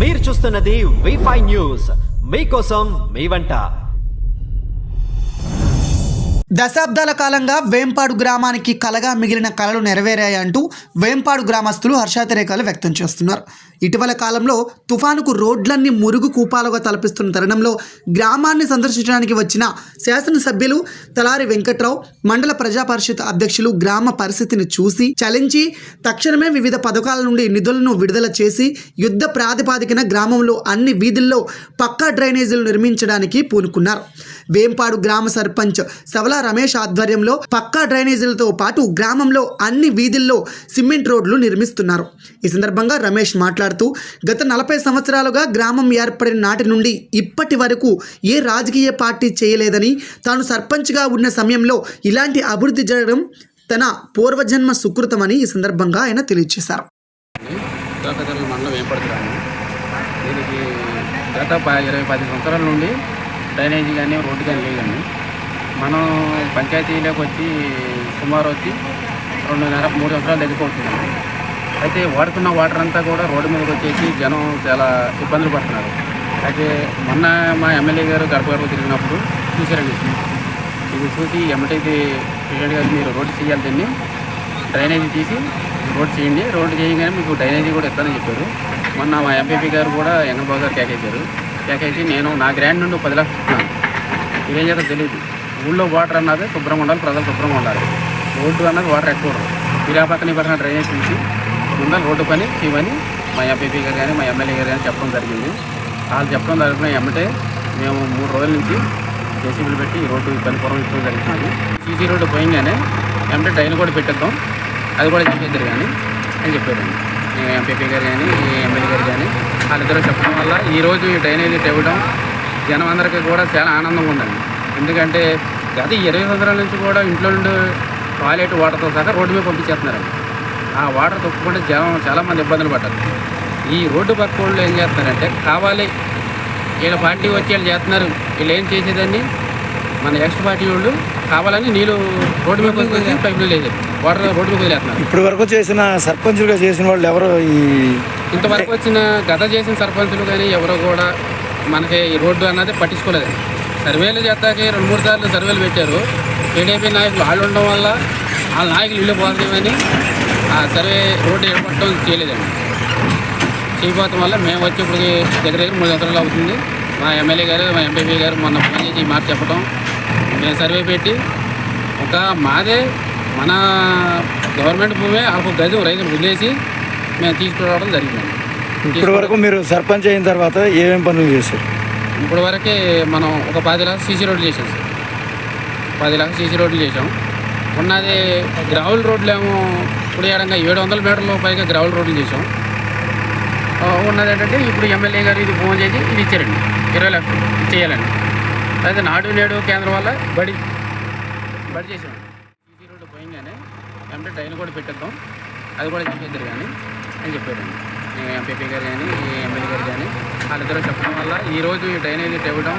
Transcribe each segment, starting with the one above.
మీరు చూస్తున్నది wifi news మీకోసం మీ వంట. దశాబ్దాల కాలంగా వేంపాడు గ్రామానికి కలగా మిగిలిన కళలు నెరవేరాయంటూ వేంపాడు గ్రామస్తులు హర్షాతిరేకాలు వ్యక్తం చేస్తున్నారు. ఇటీవల కాలంలో తుఫానుకు రోడ్లన్నీ మురుగు కూపాలుగా తలపిస్తున్న తరుణంలో గ్రామాన్ని సందర్శించడానికి వచ్చిన శాసనసభ్యులు తలారి వెంకట్రావు మండల ప్రజా పరిషత్ అధ్యక్షులు గ్రామ పరిస్థితిని చూసి చలించి తక్షణమే వివిధ పథకాల నుండి నిధులను విడుదల చేసి యుద్ధ ప్రాతిపాదికన గ్రామంలో అన్ని వీధుల్లో పక్కా డ్రైనేజీలు నిర్మించడానికి పూనుకున్నారు. వేంపాడు గ్రామ సర్పంచ్ సవల రమేష్ ఆధ్వర్యంలో పక్కా డ్రైనేజీలతో పాటు గ్రామంలో అన్ని వీధుల్లో సిమెంట్ రోడ్లు నిర్మిస్తున్నారు. ఈ సందర్భంగా రమేష్ మాట్లాడుతూ గత నలభై సంవత్సరాలుగా గ్రామం ఏర్పడిన నాటి నుండి ఇప్పటి వరకు ఏ రాజకీయ పార్టీ చేయలేదని తాను సర్పంచ్గా ఉన్న సమయంలో ఇలాంటి అభివృద్ధి జరగడం తన పూర్వజన్మ సుకృతమని ఈ సందర్భంగా ఆయన తెలియజేశారు. దీనికి గత ఇరవై పది సంవత్సరాల నుండి డ్రైనేజీ కానీ రోడ్డు కానీ లేదండి మనం పంచాయతీలోకి వచ్చి సుమారు వచ్చి రెండున్నర మూడు సంవత్సరాలు దగ్గరికి అయితే వాడుతున్న వాటర్ అంతా కూడా రోడ్డు మీదకి వచ్చేసి జనం చాలా ఇబ్బందులు పడుతున్నారు. అయితే మొన్న మా ఎమ్మెల్యే గారు గడప గడప తిరిగినప్పుడు చూశారండి ఇది. ఇది చూసి ఎమ్మటైతే ప్రెసిడెంట్ గారు మీరు రోడ్డు చేయాలి దీన్ని. డ్రైనేజీ తీసి రోడ్ చేయండి. రోడ్ చేయగానే మీకు డ్రైనేజీ కూడా ఇస్తానని చెప్పారు. మొన్న మా ఎంపీపీ గారు కూడా ఎంగబాబు గారు కేకేశారు. కేకేసి నేను నా గ్రాండ్ నుండి పది లక్షలు ఇస్తున్నాను ఇదేం చేత తెలియదు ఊళ్ళో వాటర్ అన్నది శుభ్రంగా ఉండాలి ప్రజలు శుభ్రంగా ఉండాలి. రోడ్డు అన్నది వాటర్ ఎక్కువ మీరు ఆ పక్కన ఈ పక్కన డ్రైనేజ్ తీసి ముందర రోడ్డు పని చేయమని మా ఎంపీపీ గారు కానీ మా ఎమ్మెల్యే గారు కానీ చెప్పడం జరిగింది. వాళ్ళు చెప్పడం జరిగిన ఎమ్మటే మేము మూడు రోజుల నుంచి జేసీబీలు పెట్టి ఈ రోడ్డు ఇబ్బంది పూర్వం ఇచ్చడం జరుగుతుంది సీసీ రోడ్డు పోయింగానే ఎమ్మటే ట్రైన్ కూడా పెట్టేద్దాం అది కూడా చెప్పేద్దరు కానీ అని చెప్పారండి. ఎంపీపీ గారు కానీ ఎమ్మెల్యే గారు కానీ వాళ్ళిద్దరూ చెప్పడం వల్ల ఈరోజు ఈ డ్రైనేజీ తెవ్వడం జనం అందరికీ కూడా చాలా ఆనందంగా ఉందండి. ఎందుకంటే గత ఇరవై సంవత్సరాల నుంచి కూడా ఇంట్లో నుండి టాయిలెట్ వాటర్తో సహా రోడ్డు మీద పంపించేస్తున్నారండి. ఆ వాటర్ తొక్కుకుంటే జనం చాలామంది ఇబ్బందులు పడ్డారు. ఈ రోడ్డు పక్క వాళ్ళు ఏం చేస్తున్నారంటే కావాలి వీళ్ళ పార్టీ వచ్చి వీళ్ళు చేస్తున్నారు వీళ్ళు ఏం చేసేదాన్ని మన ఎక్స్ట్ పార్టీ వాళ్ళు కావాలని నీళ్ళు రోడ్డు మీద పైపులు లేదు వాటర్ రోడ్డు మీద వదిలేస్తున్నారు ఇప్పటి వరకు చేసిన సర్పంచులుగా చేసిన వాళ్ళు ఎవరు ఈ ఇంతవరకు వచ్చిన గత చేసిన సర్పంచులు కానీ ఎవరు కూడా మనకి ఈ రోడ్డు అన్నది పట్టించుకోలేదు. సర్వేలు చేస్తాకి రెండు మూడు సార్లు సర్వేలు పెట్టారు. టీడీపీ నాయకులు వాళ్ళు ఉండడం వల్ల వాళ్ళ నాయకులు ఇల్లు పోతామని ఆ సర్వే రోడ్డు ఏర్పడటం చేయలేదండి. చేయకపోవటం వల్ల మేము వచ్చి ఇప్పుడు దగ్గర దగ్గర మూడు సంవత్సరాలు అవుతుంది. మా ఎమ్మెల్యే గారు మా ఎంపీపీ గారు మొన్న ఫోన్ చేసి మాట చెప్పడం మేము సర్వే పెట్టి ఒక మాదే మన గవర్నమెంట్ భూమే ఒక గది రైతులు వదిలేసి మేము తీసుకురావడం జరిగిందండి ఇప్పటి వరకు మీరు సర్పంచ్ అయిన తర్వాత ఏమేం పనులు చేశారు? ఇప్పుడు వరకే మనం ఒక పది లక్షలు సీసీ రోడ్లు చేసాం సార్. పది లక్షలు సీసీ రోడ్లు చేసాం ఉన్నది గ్రావెల్ రోడ్లు ఏమో ఇప్పుడు ఏడంగా ఏడు వందల మీటర్ల పైగా గ్రావెల్ రోడ్లు చేసాం ఉన్నది ఏంటంటే ఇప్పుడు ఎమ్మెల్యే గారు ఇది ఫోన్ చేసి ఇది ఇచ్చారండి. ఇరవై లక్షలు చేయాలండి. అయితే నాడు నేడు కేంద్రం వల్ల బడి బడి చేసాం సీసీ రోడ్డు పోయింగానే అంటే ట్రైన్ కూడా పెట్టేద్దాం. అది కూడా చెప్పేద్దరు కానీ అని చెప్పారండి ఎంపీపీ గారు కానీ ఎమ్మెల్యే గారు కానీ వాళ్ళిద్దరూ చెప్పడం వల్ల ఈరోజు ఈ డ్రైనేజీ తెవ్వడం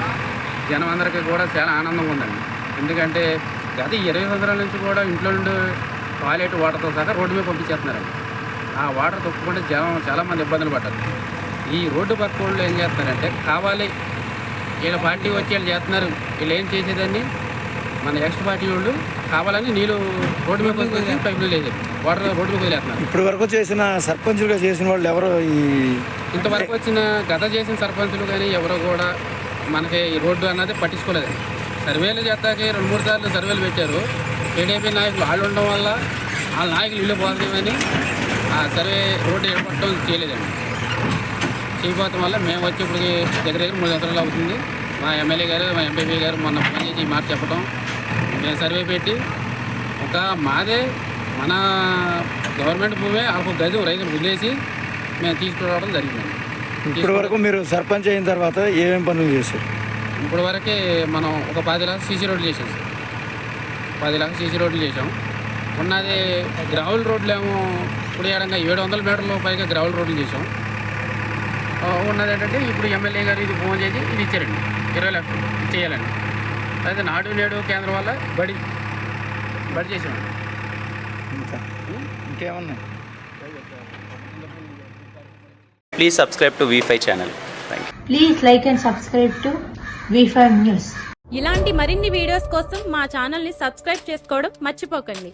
జనం అందరికీ కూడా చాలా ఆనందంగా ఉందండి. ఎందుకంటే గత ఇరవై సంవత్సరాల నుంచి కూడా ఇంట్లో నుండి టాయిలెట్ వాటర్తో సహా రోడ్డు మీద పంపించేస్తున్నారండి. ఆ వాటర్ తొక్కుకుంటే జనం చాలామంది ఇబ్బందులు పడ్డారు. ఈ రోడ్డు పక్క వాళ్ళు ఏం చేస్తున్నారంటే కావాలి వీళ్ళ పార్టీ వచ్చి వీళ్ళు చేస్తున్నారు వీళ్ళు ఏం చేసేదాన్ని? మన ఎక్స్ట్ పార్టీ వాళ్ళు కావాలని నీళ్ళు రోడ్డు మీద పంపించి పైపులు లేదు వాటర్ రోడ్డు మీద వదిలేస్తున్నారు. ఇప్పటి వరకు చేసిన సర్పంచులుగా చేసిన వాళ్ళు ఎవరు ఈ ఇంతవరకు వచ్చిన గత చేసిన సర్పంచులు కానీ ఎవరు కూడా మనకి ఈ రోడ్డు అన్నది పట్టించుకోలేదు. సర్వేలు చేస్తాకి రెండు మూడు సార్లు సర్వేలు పెట్టారు. టీడీపీ నాయకులు వాళ్ళు ఉండడం వల్ల వాళ్ళ నాయకులు ఇల్లు పోతామని ఆ సర్వే రోడ్డు ఏర్పడటం చేయలేదండి. చేయకపోవటం వల్ల మేము వచ్చి ఇప్పుడు దగ్గర దగ్గర మూడు సంవత్సరాలు అవుతుంది. మా ఎమ్మెల్యే గారు మా ఎంపీపీ గారు మొన్న ఫోన్ చేసి మాట చెప్పడం మేము సర్వే పెట్టి ఒక మాదే మన గవర్నమెంట్ భూమే ఒక గది రైతులు వదిలేసి మేము తీసుకురావడం జరిగిందండి ఇప్పటి వరకు మీరు సర్పంచ్ అయిన తర్వాత ఏమేం పనులు చేశారు? ఇప్పుడు వరకే మనం ఒక పది లక్షలు సీసీ రోడ్లు చేసాం సార్. పది లక్షలు సీసీ రోడ్లు చేసాం ఉన్నది గ్రావెల్ రోడ్లు ఏమో ఇప్పుడు ఏడంగా ఏడు వందల మీటర్ల పైగా గ్రావెల్ రోడ్లు చేసాం ఉన్నది ఏంటంటే ఇప్పుడు ఎమ్మెల్యే గారు ఇది ఫోన్ చేసి ఇది ఇచ్చారండి. ఇరవై లక్షలు చేయాలండి అయితే నాడు నేడు కేంద్రం వల్ల బడి బడి చేసామండి ఇంకా? ఇంకేమన్నాయి? Please subscribe to V5 channel. Thank you. Please like and subscribe to V5 News. ఇలాంటి మరిన్ని వీడియోస్ కోసం మా ఛానల్ని సబ్స్క్రైబ్ చేసుకోవడం మర్చిపోకండి.